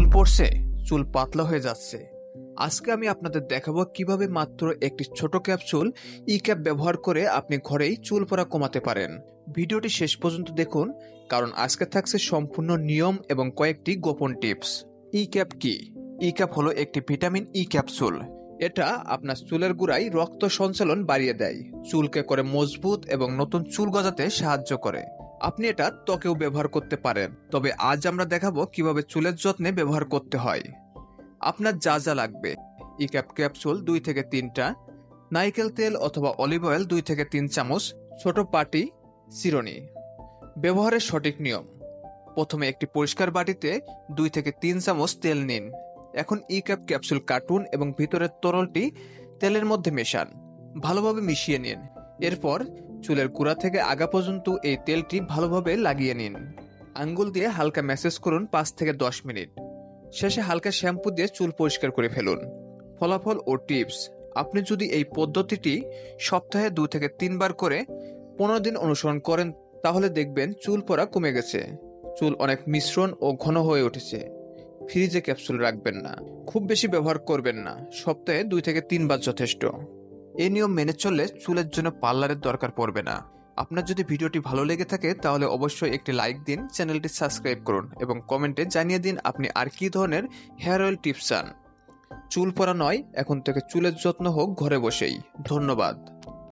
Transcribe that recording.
চুল পড়ছে, চুল পাতলা হয়ে যাচ্ছে। আজকে আমি আপনাদের দেখাবো কীভাবে মাত্র একটি ছোট ক্যাপসুল ই ক্যাপ ব্যবহার করে আপনি ঘরেই চুল পড়া কমাতে পারেন। ভিডিওটি শেষ পর্যন্ত দেখুন, কারণ আজকে থাকছে সম্পূর্ণ নিয়ম এবং কয়েকটি গোপন টিপস। ই ক্যাপ কি? ই ক্যাপ হলো একটি ভিটামিন ই ক্যাপসুল। এটা আপনার চুলের গোড়ায় রক্ত সঞ্চালন বাড়িয়ে দেয়। চুলকে করে মজবুত এবং নতুন চুল গজাতে সাহায্য করে। আপনি এটা ত্বকেও ব্যবহার করতে পারেন। তবে আজ আমরা দেখাবো কীভাবে চুলের যত্নে ব্যবহার করতে হয়। আপনার যা যা লাগবে। ই ক্যাপ ক্যাপসুল দুই থেকে তিনটা নারকেল তেল অথবা অলিভ অয়েল দুই থেকে তিন চামচ, ছোট পাটি চিরনি ব্যবহারের সঠিক নিয়ম। প্রথমে একটি পরিষ্কার বাটিতে দুই থেকে তিন চামচ তেল নিন। এখন ই ক্যাপ ক্যাপসুল কাটুন এবং ভিতরের তরলটি তেলের মধ্যে মেশান। ভালোভাবে মিশিয়ে নিন। এরপর চুলের কুড়া থেকে আগা পর্যন্ত এই তেলটি ভালোভাবে লাগিয়ে নিন। আঙ্গুল দিয়ে হালকা ম্যাসেজ করুন পাঁচ থেকে দশ মিনিট। শেষে হালকা শ্যাম্পু দিয়ে চুল পরিষ্কার করে ফেলুন। ফলাফল ও টিপস। আপনি যদি এই পদ্ধতিটি সপ্তাহে দু থেকে তিনবার করে পনেরো দিন অনুসরণ করেন, তাহলে দেখবেন চুল পরা কমে গেছে। চুল অনেক মিশ্রণ ও ঘন হয়ে উঠেছে। ফ্রিজে ক্যাপসুল রাখবেন না। খুব বেশি ব্যবহার করবেন না। সপ্তাহে দুই থেকে তিনবার যথেষ্ট। এই নিয়ম মেনে চললে চুলের জন্য পার্লারের দরকার পড়বে না। আপনার যদি ভিডিওটি ভালো লেগে থাকে, তাহলে অবশ্যই একটি লাইক দিন, চ্যানেলটি সাবস্ক্রাইব করুন এবং কমেন্টে জানিয়ে দিন আপনি আর কি ধরনের হেয়ার অয়েল টিপস চান। চুল পরা নয়, এখন থেকে চুলের যত্ন হোক ঘরে বসেই। ধন্যবাদ।